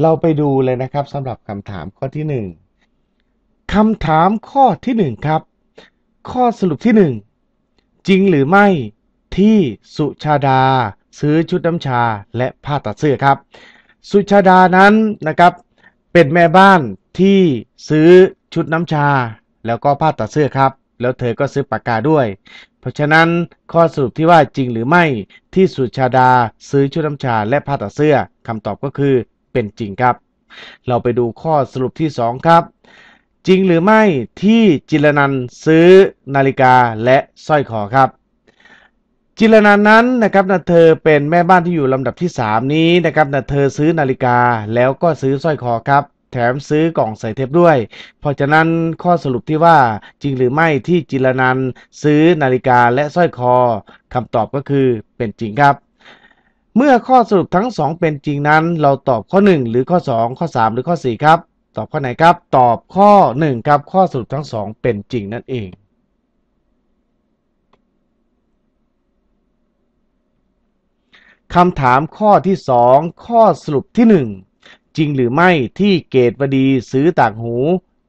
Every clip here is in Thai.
เราไปดูเลยนะครับสำหรับคำถามข้อที่หนึ่งคำถามข้อที่หนึ่งครับ ข้อสรุปที่หนึ่งจริงหรือไม่ที่สุชาดา ซื้อชุดน้ำชาและผ้าตัดเสื้อครับ สุชาดานั้นนะครับเป็นแม่บ้านที่ซื้อชุดน้ำชา แล้วก็ผ้าตัดเสื้อครับ แล้วเธอก็ซื้อปากกาด้วย เพราะฉะนั้นข้อสรุปที่ว่าจริงหรือไม่ที่สุชาดาซื้อชุดน้ำชาและผ้าตัดเสื้อคำตอบก็คือ เป็นจริงครับ เราไปดูข้อสรุปที่ 2 ครับ จริงหรือไม่ที่จิรนันซื้อนาฬิกาและสร้อยคอครับ จิรนันนั้นนะครับนะเธอเป็นแม่บ้านที่อยู่ลำดับที่ 3 นี้นะครับนะเธอซื้อนาฬิกาแล้วก็ซื้อสร้อยคอครับแถมซื้อกล่องใส่เทปด้วย เพราะฉะนั้นข้อสรุปที่ว่าจริงหรือไม่ที่จิรนันซื้อนาฬิกาและสร้อยคอคำตอบก็คือเป็นจริงครับ เมื่อข้อสรุปทั้ง 2 เป็นจริงนั้น เราตอบข้อ 1 หรือข้อ 2 ข้อ 3 หรือข้อ 4 ครับ ตอบข้อไหนครับ ตอบข้อ 1 ครับ ข้อสรุปทั้ง 2 เป็นจริงนั่นเอง คำถามข้อที่ 2 ข้อสรุปที่ 1 จริงหรือไม่ที่เกตวดีซื้อต่างหู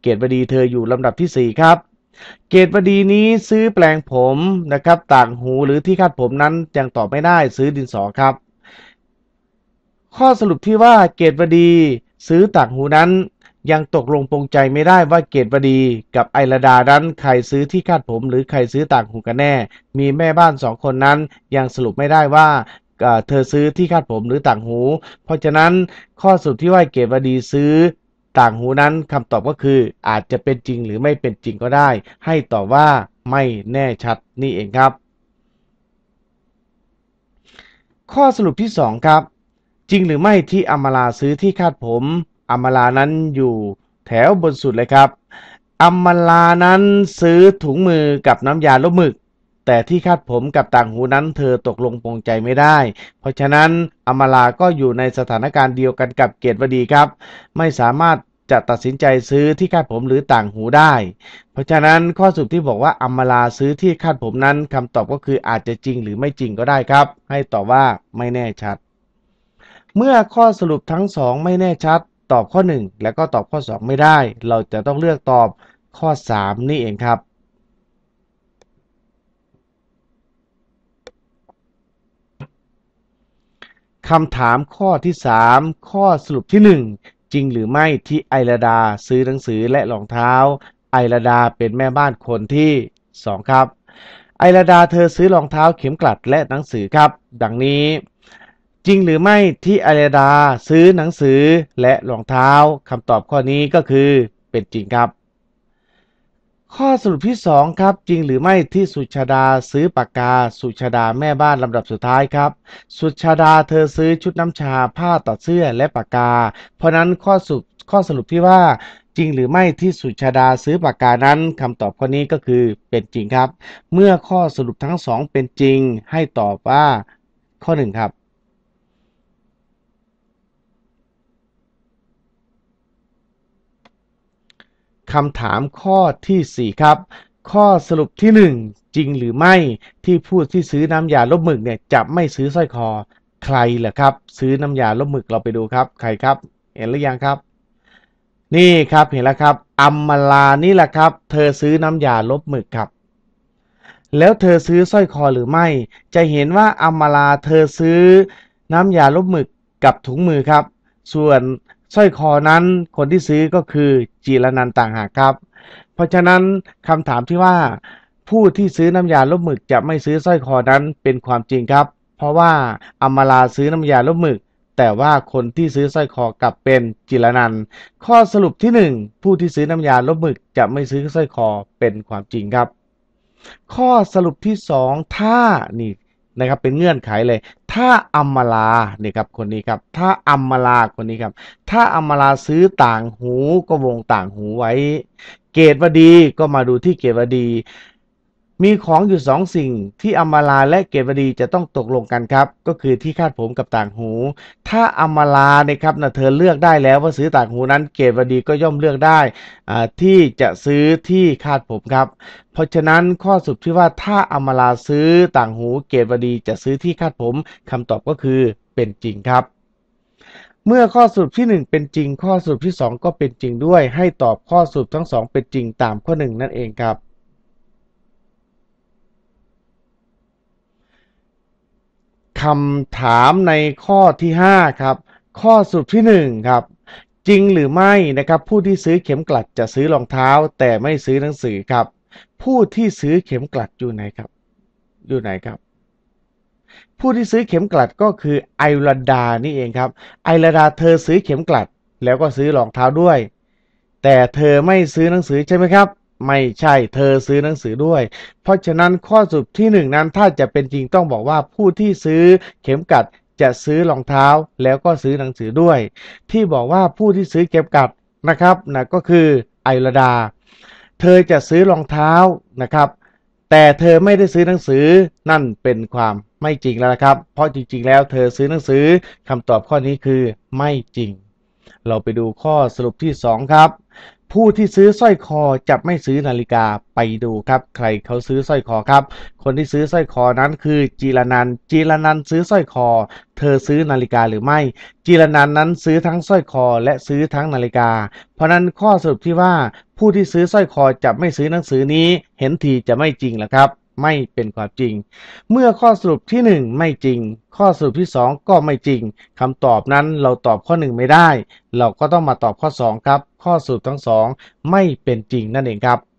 เกตวดีเธออยู่ลำดับที่ 4 ครับเกตวดีนี้ซื้อแปลงผมนะครับ ต่างหูหรือที่คาดผมนั้นยังตอบไม่ได้ซื้อดินสอครับ ข้อสรุปที่ว่าเกตวดี ซื้อต่างหูนั้น ยังตกลงปรงใจไม่ได้ว่าเกตวดีกับไอระดานั้นใครซื้อที่คาดผม หรือใครซื้อต่างหูกันแน่ มีแม่บ้านสองคนนั้น ยังสรุปไม่ได้ว่าเอ่อเธอซื้อที่คาดผมหรือต่างหู เพราะฉะนั้นข้อสรุปที่ว่าเกตวดีซื้อต่างหูนั้นคำตอบก็คืออาจจะเป็นจริงหรือไม่เป็นจริงก็ได้ ให้ตอบว่าไม่แน่ชัดนี่เองครับ ข้อสรุปที่ 2 ครับ จริงหรือไม่ที่อมราซื้อที่คาดผม อมรานั้นอยู่แถวบนสุดเลยครับ อมรานั้นซื้อถุงมือกับน้ำยาลบหมึก แต่ที่คาดผมกับต่างหูนั้นเธอตกลงปรงใจไม่ได้ เพราะฉะนั้นอมราก็อยู่ในสถานการณ์เดียวกันกับเกตวดีครับ ไม่สามารถจะตัดสินใจซื้อที่คาดผมหรือต่างหูได้ เพราะฉะนั้นข้อสรุปที่บอกว่าอมราซื้อที่คาดผมนั้นคำตอบก็คืออาจจะจริงหรือไม่จริงก็ได้ครับ ให้ตอบว่าไม่แน่ชัด เมื่อข้อสรุปทั้ง 2 ไม่แน่ชัด ตอบข้อ 1 แล้วก็ตอบข้อ 2 ไม่ได้ เราจะต้องเลือกตอบข้อ 3 นี่เองครับ คำถามข้อที่ 3 ข้อสรุปที่ 1 จริงหรือไม่ที่ไอราดาซื้อหนังสือและรองเท้า ไอราดาเป็นแม่บ้านคนที่ 2 ครับ ไอราดาเธอซื้อรองเท้าเข็มกลัดและหนังสือครับ ดังนี้ จริงหรือไม่ที่ไอรดาซื้อหนังสือและรองเท้าคำตอบข้อนี้ก็คือเป็นจริงครับ ข้อสรุปที่ 2 ครับ จริงหรือไม่ที่สุชาดาซื้อปากกา สุชาดาแม่บ้านลำดับสุดท้ายครับ สุชาดาเธอซื้อชุดน้ำชาผ้าตัดเสื้อและปากกา เพราะนั้นข้อสรุปข้อสรุปที่ว่าจริงหรือไม่ที่สุชาดาซื้อปากกานั้นคำตอบข้อนี้ก็คือเป็นจริงครับ เมื่อข้อสรุปทั้งสองเป็นจริงให้ตอบว่า ข้อ1ครับ คำถามข้อที่ 4 ครับ ข้อสรุปที่ 1 จริงหรือไม่ที่ผู้ที่ซื้อน้ำยาลบหมึกเนี่ยจะไม่ซื้อสร้อยคอ ใครเหรอครับ ซื้อน้ำยาลบหมึกเราไปดูครับ ใครครับ เห็นหรือยังครับ นี่ครับเห็นแล้วครับอัมมาลานี่แหละครับ เธอซื้อน้ำยาลบหมึกครับ แล้วเธอซื้อสร้อยคอหรือไม่ จะเห็นว่าอัมมาลาเธอซื้อน้ำยาลบหมึกกับถุงมือครับ ส่วน สร้อยคอนั้นคนที่ซื้อก็คือจีรนันต่างหากครับ เพราะฉะนั้นคำถามที่ว่า ผู้ที่ซื้อน้ำยาลบหมึกจะไม่ซื้อสร้อยคอนั้นเป็นความจริงครับ เพราะว่าอมมาลาซื้อน้ำยาลบหมึก แต่ว่าคนที่ซื้อสร้อยคอกลับเป็นจิรนันข้อสรุปที่ 1 ผู้ที่ซื้อน้ำยาลบหมึกจะไม่ซื้อสร้อยคอเป็นความจริงครับ ข้อสรุปที่ 2 ถ้านี่นะครับเป็นเงื่อนไขเลย ถ้าอัมมาลาเนี่ยครับคนนี้ครับ ถ้าอัมมาลาคนนี้ครับ ถ้าอัมมาลาซื้อต่างหูก็วงต่างหูไว้ เกตวดีก็มาดูที่เกตวดี มีของอยู่สองสิ่งที่อมมาลาและเกตวดีจะต้องตกลงกันครับ ก็คือที่คาดผมกับต่างหู ถ้าอมมาลาเนี่ยครับนะเธอเลือกได้แล้วว่าซื้อต่างหูนั้นเกตวดีก็ย่อมเลือกได้อ่าที่จะซื้อที่คาดผมครับ เพราะฉะนั้นข้อสรุปที่ว่าถ้าอมราซื้อต่างหูเกตวดีจะซื้อที่คาดผมคำตอบก็คือเป็นจริงครับเมื่อข้อสรุปที่ 1 เป็นจริง ข้อสรุปที่ 2 ก็เป็นจริงด้วย ให้ตอบข้อสรุปทั้ง 2 เป็นจริงตามข้อ 1 นั่นเองครับ คำถามในข้อที่5ครับ ข้อสรุปที่1ครับ จริงหรือไม่นะครับ ผู้ที่ซื้อเข็มกลัดจะซื้อรองเท้า แต่ไม่ซื้อหนังสือครับ ผู้ที่ซื้อเข็มกลัดอยู่ไหนครับ อยู่ไหนครับ ผู้ที่ซื้อเข็มกลัดก็คือไอรดานี่เองครับ ไอรดาเธอซื้อเข็มกลัด แล้วก็ซื้อรองเท้าด้วย แต่เธอไม่ซื้อหนังสือใช่ไหมครับ ไม่ใช่เธอซื้อหนังสือด้วย เพราะฉะนั้นข้อสรุปที่หนึ่งนั้นถ้าจะเป็นจริงต้องบอกว่าผู้ที่ซื้อเข็มกลัดจะซื้อรองเท้าแล้วก็ซื้อหนังสือด้วย ที่บอกว่าผู้ที่ซื้อเข็มกลัดนะครับนะก็คือไอรดา เธอจะซื้อรองเท้านะครับ แต่เธอไม่ได้ซื้อหนังสือนั่นเป็นความไม่จริงแล้วนะครับ เพราะจริง ๆ แล้วเธอซื้อหนังสือคำตอบข้อนี้คือไม่จริง เราไปดูข้อสรุปที่ 2 ครับ ผู้ที่ซื้อสร้อยคอจะไม่ซื้อนาฬิกาไปดูครับ ใครเขาซื้อสร้อยคอครับ คนที่ซื้อสร้อยคอนั้นคือจีรนันจีรนันซื้อสร้อยคอ เธอซื้อนาฬิกาหรือไม่ จีรนันนั้นซื้อทั้งสร้อยคอและซื้อทั้งนาฬิกา เพราะนั้นข้อสรุปที่ว่าผู้ที่ซื้อสร้อยคอจะไม่ซื้อหนังสือนี้ เห็นทีจะไม่จริงแล้วครับ ไม่เป็นความจริง เมื่อข้อสรุปที่ 1 ไม่จริง ข้อสรุปที่ 2 ก็ไม่จริงคำตอบนั้นเราตอบข้อ 1 ไม่ได้ เราก็ต้องมาตอบข้อ 2 ครับ ข้อสรุปทั้ง 2 ไม่เป็นจริงนั่นเองครับ